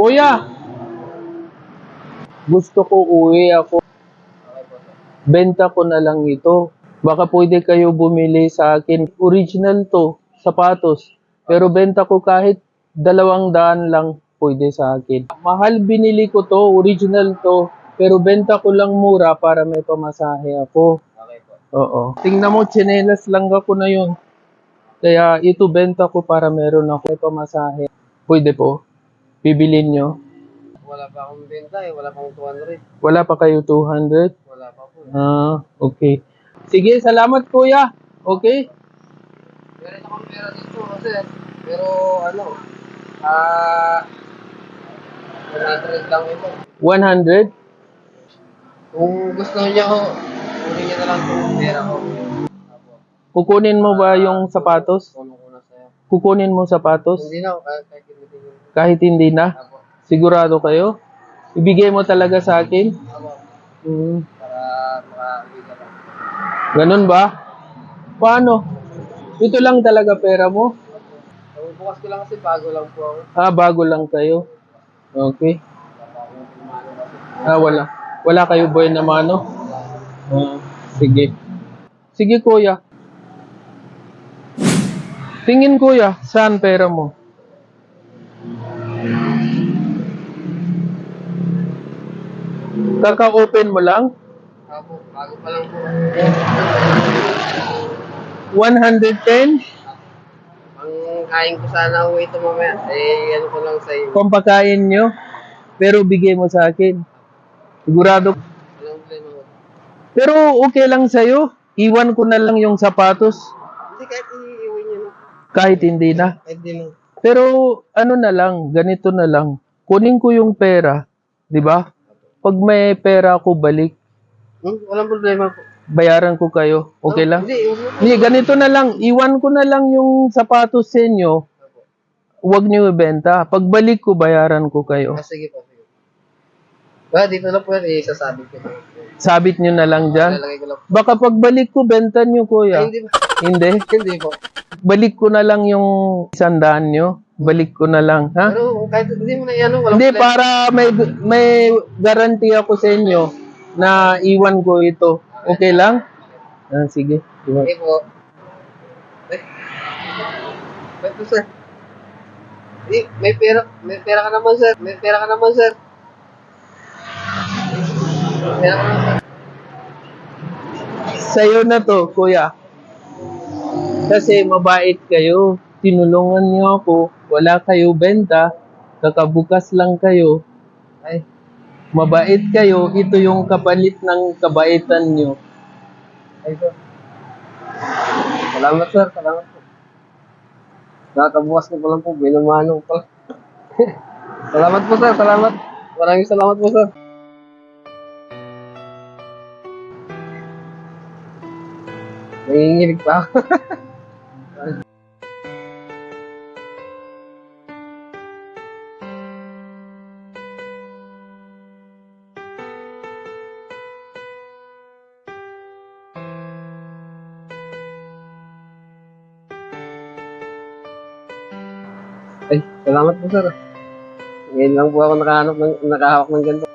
Kuya! Gusto ko uwi ako. Benta ko na lang ito. Baka pwede kayo bumili sa akin. Original to, sapatos. Pero benta ko kahit dalawang daan lang pwede sa akin. Mahal binili ko to, original to. Pero benta ko lang mura para may pamasahe ako. Okay po. Oo. Tingnan mo, chinelas lang ako na yun. Kaya ito benta ko para meron ako pamasahe. Pwede po. Bibilin nyo. Wala pa akong benta eh. Wala pang 200. Wala pa kayo 200? Wala pa po. Ah, okay. Sige, salamat kuya. Okay? Meron akong pera dito kasi. Pero ano, ah, 100 lang ito. 100? Kung gusto niya ko, kunin niya na lang itong pera ko. Kukunin mo ba yung sapatos? Sa'yo. Kukunin mo sapatos? Hindi na, kahit hindi ko. Kahit hindi na? Sigurado kayo? Ibigay mo talaga sa akin? Hmm. Para lang. Ganun ba? Paano? Ito lang talaga pera mo? Bukas ko lang kasi bago lang po ako. Ah, bago lang kayo. Okay. Ah, wala. Wala kayo boy na mano? Ah, sige. Sige kuya. Tingin kuya, saan pera mo? Kaka-open mo lang? Apo, bago pa lang po. 110? Ang kain ko sana ako ito mamaya. Eh, ano ko lang sa iyo. Pampakain nyo? Pero bigay mo sa akin. Sigurado. Walang problema ko. Pero okay lang sa'yo. Iwan ko na lang yung sapatos. Hindi, kahit. Kahit hindi na. Kahit di na. Pero ano na lang, ganito na lang. Kunin ko yung pera, 'di ba? Pag may pera ako balik, Hmm, walang problema po. bayaran ko kayo. Okay lang? Hindi. Hindi, ganito na lang. Iwan ko na lang yung sapatos sa inyo. Huwag niyo ibenta. Pagbalik ko, bayaran ko kayo. Ah, sige po. Ba, dito na po yan, eh, sasabi ko. Sabit niyo na lang dyan. Lalagay ko lang. Baka pagbalik ko, benta niyo, Ay, kuya. hindi ba? Hindi. Hindi po. Balik ko na lang yung sandaan niyo. Balik ko na lang, ha? Pero kahit hindi mo na yan, walang Hindi, problema. para may may guarantee ako sa inyo na iwan ko ito. Okay lang? Ah, sige. Iwan. Okay po. Eh. Ba't po, sir? Eh, may pera, may pera ka naman, sir. May pera ka naman, sir. Sa'yo na to, kuya. Kasi mabait kayo. Tinulungan niyo ako. Wala kayo benta. Kakabukas lang kayo. Ay, Mabait kayo. Ito yung kapalit ng kabaitan niyo. ay, sir. Salamat, sir. Salamat po. Nakakabukas ko pa lang po. Binamano ko pala. salamat po, sir. Salamat. Maraming salamat po, sir. Nanginginig pa ako. Ay, salamat po, sir. Ngayon lang po ako nakahanap ng, nakahawak ng ganito.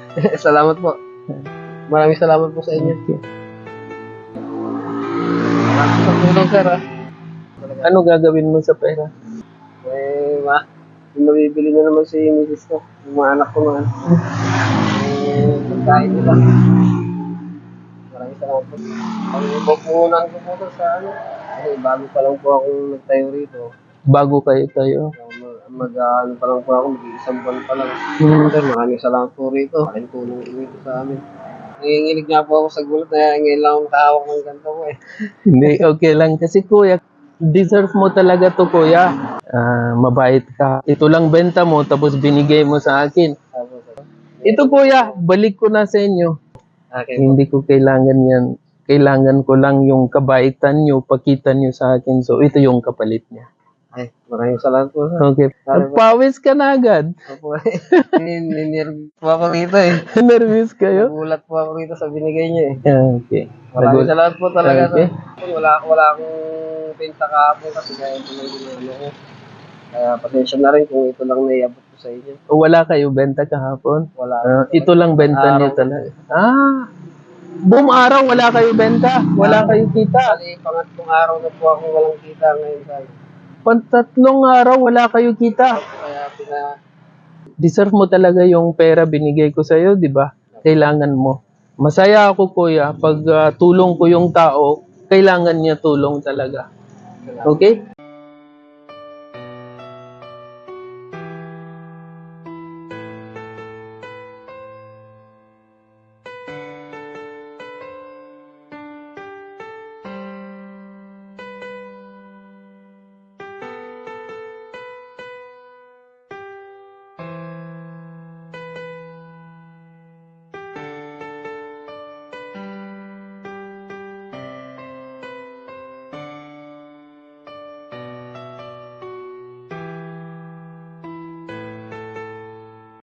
salamat po. Maraming salamat po sa inyo. Okay. Salamat tulong, sir. ah. Ano gagawin mo sa pera? Eh, ma, yung mabibili na naman si Mrs. ko. Yung mga anak ko naman. Eh, pagkain nila. Maraming salamat po. Ang ipupunan ko po sa ano. Kasi bago pa lang po akong nagtayo rito. Bago kayo tayo. Mag, mag ano pa lang po ako, mag-iisang buwan pa lang. Hmm. Sir, maraming salamat po rito. Malaking tulong ito sa amin. Nanginginig nga po ako sa gulat na ngayon lang ako makahawak ng ganito ko eh. Hindi, okay lang. Kasi kuya, deserve mo talaga to kuya. Ah, mabait ka. Ito lang benta mo, tapos binigay mo sa akin. Ito kuya, balik ko na sa inyo. Okay. Hindi ko kailangan yan. Kailangan ko lang yung kabaitan nyo, pakita nyo sa akin. So, ito yung kapalit niya. Ay, maraming salamat po sir. Okay. Nagpawis ka na agad. Opo, ninirv po ako rito eh. Nervous kayo? Nagulat po ako rito sa binigay niyo eh. Ah, Okay. Maraming Nagul- salamat po talaga Okay. sir. Wala, wala akong pinta kahapon kasi kaya ito lang ginano ko. Kaya pasensya na rin kung ito lang naiabot ko sa inyo. O wala kayo benta kahapon? Wala. Ah, ito lang benta niyo talaga. Ah, buong araw wala kayo benta, wala kayo kita. Bali, pangatlong araw na po ako walang kita ngayon sa Pantatlong araw wala kayo kita. Kaya pina, Deserve mo talaga yung pera binigay ko sa'yo, di ba? Kailangan mo. Masaya ako kuya pag ah, tulong ko yung tao, kailangan niya tulong talaga. Okay?